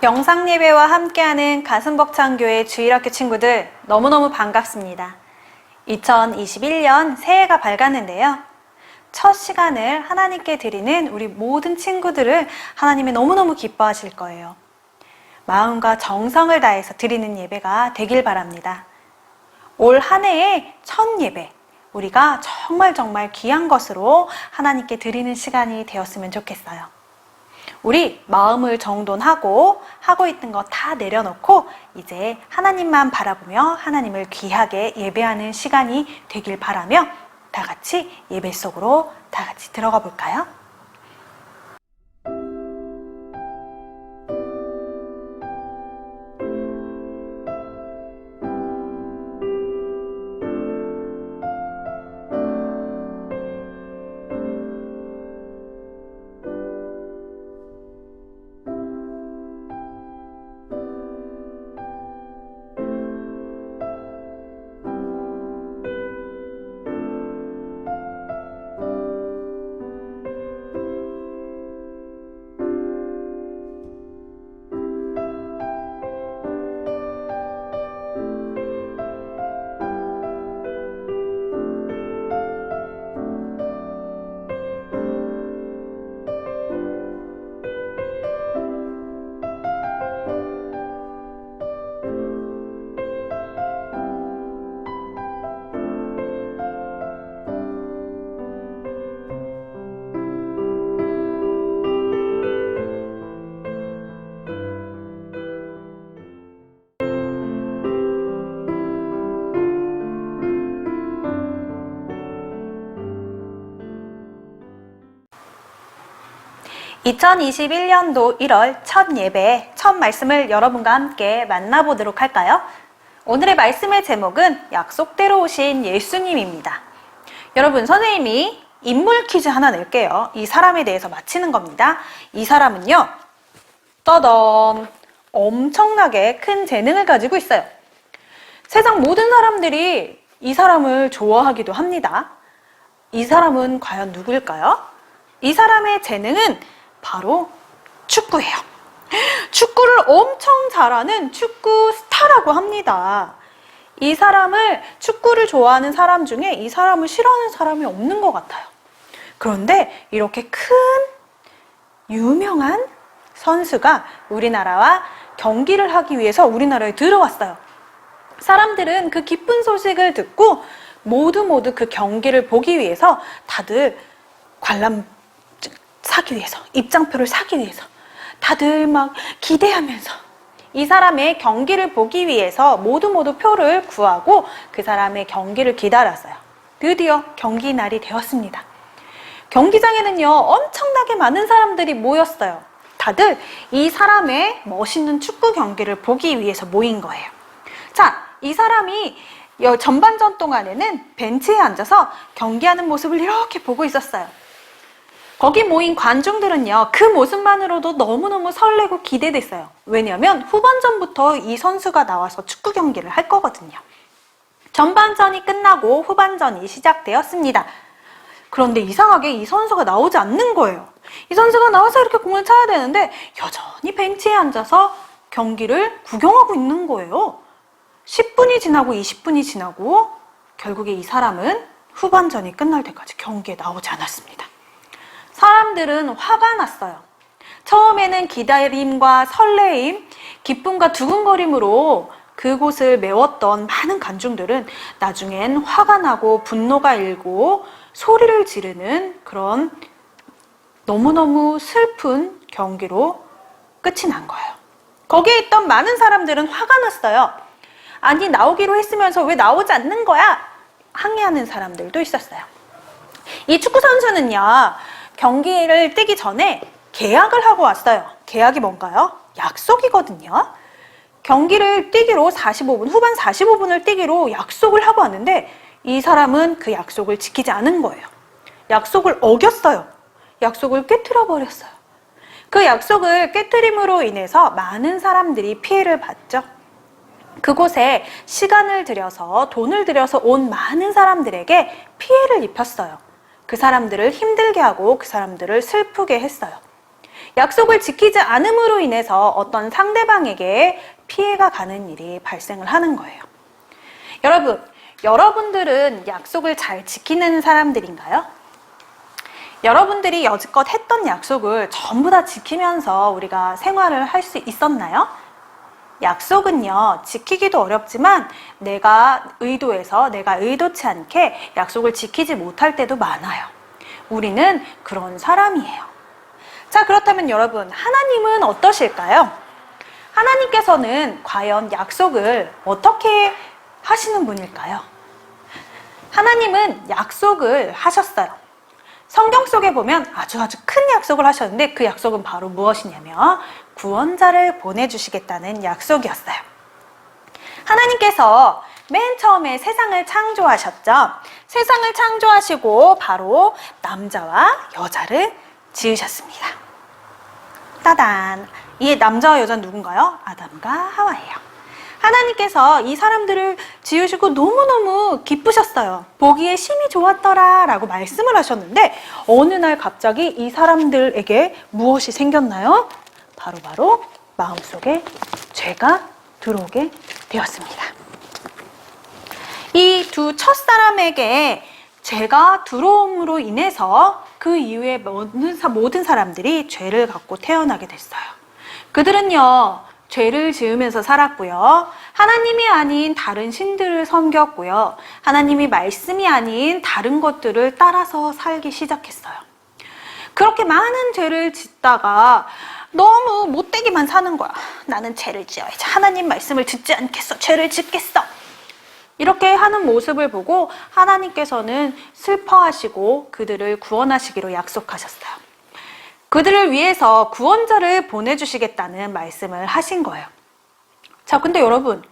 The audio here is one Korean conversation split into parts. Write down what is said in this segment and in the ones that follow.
영상 예배와 함께하는 가슴벅창교회 주일학교 친구들 너무너무 반갑습니다. 2021년 새해가 밝았는데요. 첫 시간을 하나님께 드리는 우리 모든 친구들을 하나님이 너무너무 기뻐하실 거예요. 마음과 정성을 다해서 드리는 예배가 되길 바랍니다. 올 한 해의 첫 예배, 우리가 정말 정말 귀한 것으로 하나님께 드리는 시간이 되었으면 좋겠어요. 우리 마음을 정돈하고 하고 있던 거 다 내려놓고 이제 하나님만 바라보며 하나님을 귀하게 예배하는 시간이 되길 바라며 다 같이 예배 속으로 다 같이 들어가 볼까요? (2021년도 1월) 첫 예배 첫 말씀을 여러분과 함께 만나보도록 할까요? 오늘의 말씀의 제목은 약속대로 오신 예수님입니다. 여러분 선생님이 인물 퀴즈 하나 낼게요. 이 사람에 대해서 맞히는 겁니다. 이 사람은요. 떠던 엄청나게 큰 재능을 가지고 있어요. 세상 모든 사람들이 이 사람을 좋아하기도 합니다. 이 사람은 과연 누구일까요? 이 사람의 재능은 바로 축구예요. 축구를 엄청 잘하는 축구 스타라고 합니다. 이 사람을 축구를 좋아하는 사람 중에 이 사람을 싫어하는 사람이 없는 것 같아요. 그런데 이렇게 큰 유명한 선수가 우리나라와 경기를 하기 위해서 우리나라에 들어왔어요. 사람들은 그 기쁜 소식을 듣고 모두 모두 그 경기를 보기 위해서 다들 관람 사기 위해서 입장표를 사기 위해서 다들 막 기대하면서 이 사람의 경기를 보기 위해서 모두 모두 표를 구하고 그 사람의 경기를 기다렸어요. 드디어 경기 날이 되었습니다. 경기장에는요, 엄청나게 많은 사람들이 모였어요. 다들 이 사람의 멋있는 축구 경기를 보기 위해서 모인 거예요. 자, 이 사람이 여- 전반전 동안에는 벤치에 앉아서 경기하는 모습을 이렇게 보고 있었어요. 거기 모인 관중들은요, 그 모습만으로도 너무너무 설레고 기대됐어요. 왜냐면 후반전부터 이 선수가 나와서 축구 경기를 할 거거든요. 전반전이 끝나고 후반전이 시작되었습니다. 그런데 이상하게 이 선수가 나오지 않는 거예요. 이 선수가 나와서 이렇게 공을 차야 되는데 여전히 벤치에 앉아서 경기를 구경하고 있는 거예요. 10분이 지나고 20분이 지나고 결국에 이 사람은 후반전이 끝날 때까지 경기에 나오지 않았습니다. 사람들은 화가 났어요. 처음에는 기다림과 설레임, 기쁨과 두근거림으로 그곳을 메웠던 많은 관중들은 나중엔 화가 나고 분노가 일고 소리를 지르는 그런 너무너무 슬픈 경기로 끝이 난 거예요. 거기에 있던 많은 사람들은 화가 났어요. 아니, 나오기로 했으면서 왜 나오지 않는 거야? 항의하는 사람들도 있었어요. 이 축구 선수는요, 경기를 뛰기 전에 계약을 하고 왔어요. 계약이 뭔가요? 약속이거든요. 경기를 뛰기로 45분, 후반 45분을 뛰기로 약속을 하고 왔는데 이 사람은 그 약속을 지키지 않은 거예요. 약속을 어겼어요. 약속을 깨뜨려 버렸어요. 그 약속을 깨뜨림으로 인해서 많은 사람들이 피해를 봤죠. 그곳에 시간을 들여서 돈을 들여서 온 많은 사람들에게 피해를 입혔어요. 그 사람들을 힘들게 하고 그 사람들을 슬프게 했어요. 약속을 지키지 않음으로 인해서 어떤 상대방에게 피해가 가는 일이 발생을 하는 거예요. 여러분, 여러분들은 약속을 잘 지키는 사람들인가요? 여러분들이 여지껏 했던 약속을 전부 다 지키면서 우리가 생활을 할 수 있었나요? 약속은요, 지키기도 어렵지만 내가 의도해서 내가 의도치 않게 약속을 지키지 못할 때도 많아요. 우리는 그런 사람이에요. 자, 그렇다면 여러분, 하나님은 어떠실까요? 하나님께서는 과연 약속을 어떻게 하시는 분일까요? 하나님은 약속을 하셨어요. 성경 속에 보면 아주 아주 큰 약속을 하셨는데 그 약속은 바로 무엇이냐면 구원자를 보내주시겠다는 약속이었어요. 하나님께서 맨 처음에 세상을 창조하셨죠. 세상을 창조하시고 바로 남자와 여자를 지으셨습니다. 따단. 이 남자와 여자는 누군가요? 아담과 하와예요. 하나님께서 이 사람들을 지으시고 너무너무 기쁘셨어요. 보기에 심히 좋았더라 라고 말씀을 하셨는데 어느 날 갑자기 이 사람들에게 무엇이 생겼나요? 바로 바로 마음속에 죄가 들어오게 되었습니다. 이 두 첫사람에게 죄가 들어옴으로 인해서 그 이후에 모든 사람들이 죄를 갖고 태어나게 됐어요. 그들은요, 죄를 지으면서 살았고요. 하나님이 아닌 다른 신들을 섬겼고요. 하나님이 말씀이 아닌 다른 것들을 따라서 살기 시작했어요. 그렇게 많은 죄를 짓다가 너무 못되기만 사는 거야. 나는 죄를 지어야지. 하나님 말씀을 듣지 않겠어. 죄를 짓겠어. 이렇게 하는 모습을 보고 하나님께서는 슬퍼하시고 그들을 구원하시기로 약속하셨어요. 그들을 위해서 구원자를 보내주시겠다는 말씀을 하신 거예요. 자, 근데 여러분,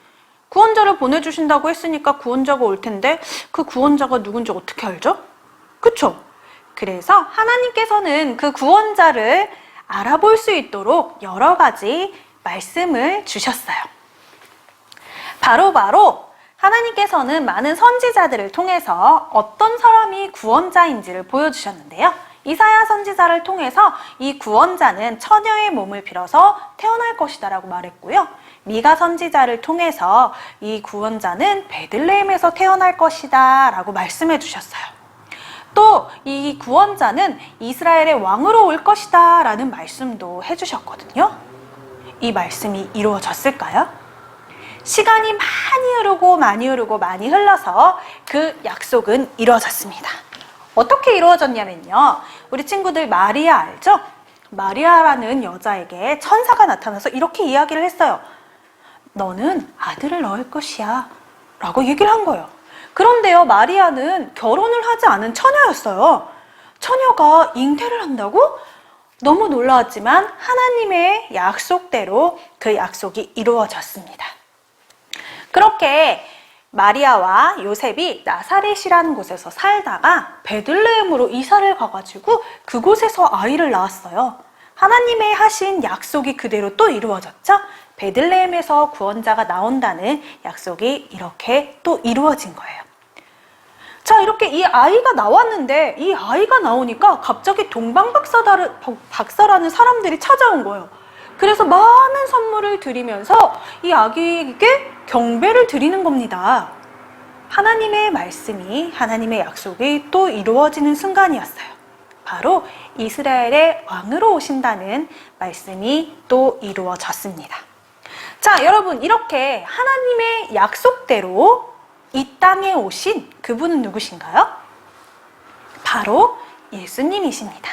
구원자를 보내주신다고 했으니까 구원자가 올 텐데 그 구원자가 누군지 어떻게 알죠? 그쵸? 그래서 하나님께서는 그 구원자를 알아볼 수 있도록 여러 가지 말씀을 주셨어요. 바로 바로 하나님께서는 많은 선지자들을 통해서 어떤 사람이 구원자인지를 보여주셨는데요. 이사야 선지자를 통해서 이 구원자는 처녀의 몸을 빌어서 태어날 것이다라고 말했고요. 미가 선지자를 통해서 이 구원자는 베들레헴에서 태어날 것이다라고 말씀해 주셨어요. 또 이 구원자는 이스라엘의 왕으로 올 것이다 라는 말씀도 해 주셨거든요. 이 말씀이 이루어졌을까요? 시간이 많이 흐르고 많이 흐르고 많이 흘러서 그 약속은 이루어졌습니다. 어떻게 이루어졌냐면요. 우리 친구들 마리아 알죠? 마리아라는 여자에게 천사가 나타나서 이렇게 이야기를 했어요. 너는 아들을 낳을 것이야. 라고 얘기를 한 거예요. 그런데요, 마리아는 결혼을 하지 않은 처녀였어요. 처녀가 잉태를 한다고? 너무 놀라웠지만 하나님의 약속대로 그 약속이 이루어졌습니다. 그렇게 마리아와 요셉이 나사렛이라는 곳에서 살다가 베들레헴으로 이사를 가가지고 그곳에서 아이를 낳았어요. 하나님의 하신 약속이 그대로 또 이루어졌죠. 베들레헴에서 구원자가 나온다는 약속이 이렇게 또 이루어진 거예요. 자, 이렇게 이 아이가 나왔는데 이 아이가 나오니까 갑자기 동방박사라는 사람들이 찾아온 거예요. 그래서 많은 선물을 드리면서 이 아기에게 경배를 드리는 겁니다. 하나님의 말씀이, 하나님의 약속이 또 이루어지는 순간이었어요. 바로 이스라엘의 왕으로 오신다는 말씀이 또 이루어졌습니다. 자, 여러분, 이렇게 하나님의 약속대로 이 땅에 오신 그분은 누구신가요? 바로 예수님이십니다.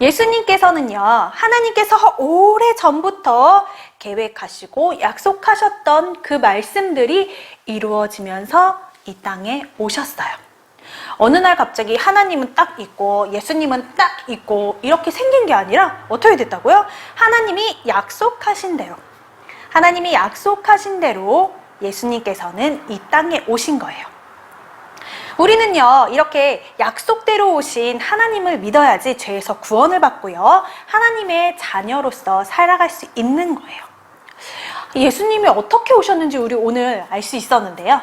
예수님께서는요, 하나님께서 오래 전부터 계획하시고 약속하셨던 그 말씀들이 이루어지면서 이 땅에 오셨어요. 어느 날 갑자기 하나님은 딱 있고 예수님은 딱 있고 이렇게 생긴 게 아니라 어떻게 됐다고요? 하나님이 약속하신 대로, 하나님이 약속하신 대로 예수님께서는 이 땅에 오신 거예요. 우리는요, 이렇게 약속대로 오신 하나님을 믿어야지 죄에서 구원을 받고요, 하나님의 자녀로서 살아갈 수 있는 거예요. 예수님이 어떻게 오셨는지 우리 오늘 알 수 있었는데요.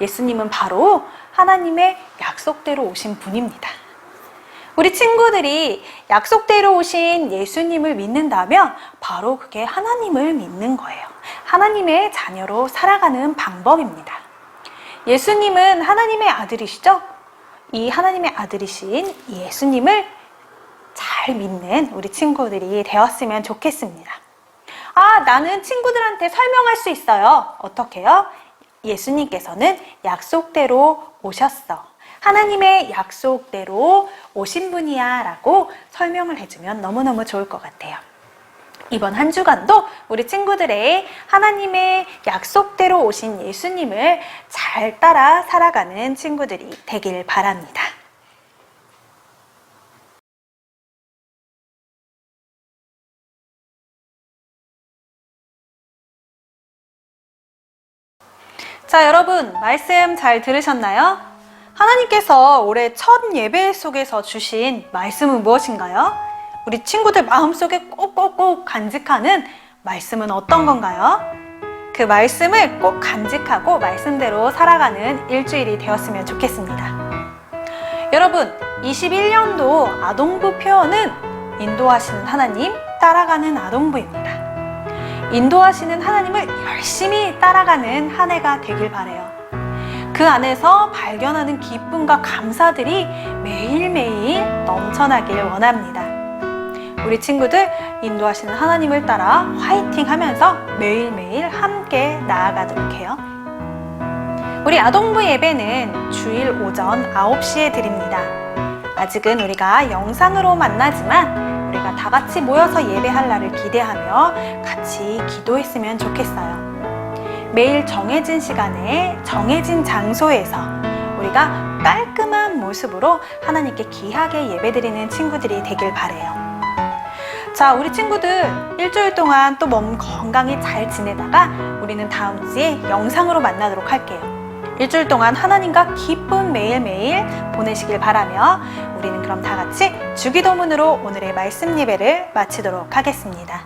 예수님은 바로 하나님의 약속대로 오신 분입니다. 우리 친구들이 약속대로 오신 예수님을 믿는다면 바로 그게 하나님을 믿는 거예요. 하나님의 자녀로 살아가는 방법입니다. 예수님은 하나님의 아들이시죠? 이 하나님의 아들이신 예수님을 잘 믿는 우리 친구들이 되었으면 좋겠습니다. 아, 나는 친구들한테 설명할 수 있어요. 어떻게요? 예수님께서는 약속대로 오셨어. 하나님의 약속대로 오신 분이야 라고 설명을 해주면 너무너무 좋을 것 같아요. 이번 한 주간도 우리 친구들의 하나님의 약속대로 오신 예수님을 잘 따라 살아가는 친구들이 되길 바랍니다. 자, 여러분, 말씀 잘 들으셨나요? 하나님께서 올해 첫 예배 속에서 주신 말씀은 무엇인가요? 우리 친구들 마음속에 꼭꼭꼭 간직하는 말씀은 어떤 건가요? 그 말씀을 꼭 간직하고 말씀대로 살아가는 일주일이 되었으면 좋겠습니다. 여러분, 21년도 아동부 표현은 인도하시는 하나님, 따라가는 아동부입니다. 인도하시는 하나님을 열심히 따라가는 한 해가 되길 바래요. 그 안에서 발견하는 기쁨과 감사들이 매일매일 넘쳐나길 원합니다. 우리 친구들 인도하시는 하나님을 따라 화이팅 하면서 매일매일 함께 나아가도록 해요. 우리 아동부 예배는 주일 오전 9시에 드립니다. 아직은 우리가 영상으로 만나지만 우리가 다 같이 모여서 예배할 날을 기대하며 같이 기도했으면 좋겠어요. 매일 정해진 시간에 정해진 장소에서 우리가 깔끔한 모습으로 하나님께 귀하게 예배드리는 친구들이 되길 바래요. 자, 우리 친구들 일주일 동안 또 몸 건강히 잘 지내다가 우리는 다음 주에 영상으로 만나도록 할게요. 일주일 동안 하나님과 기쁜 매일매일 보내시길 바라며 우리는 그럼 다 같이 주기도문으로 오늘의 말씀 예배를 마치도록 하겠습니다.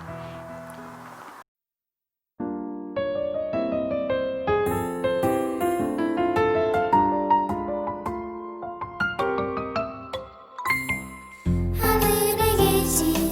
하늘에 계신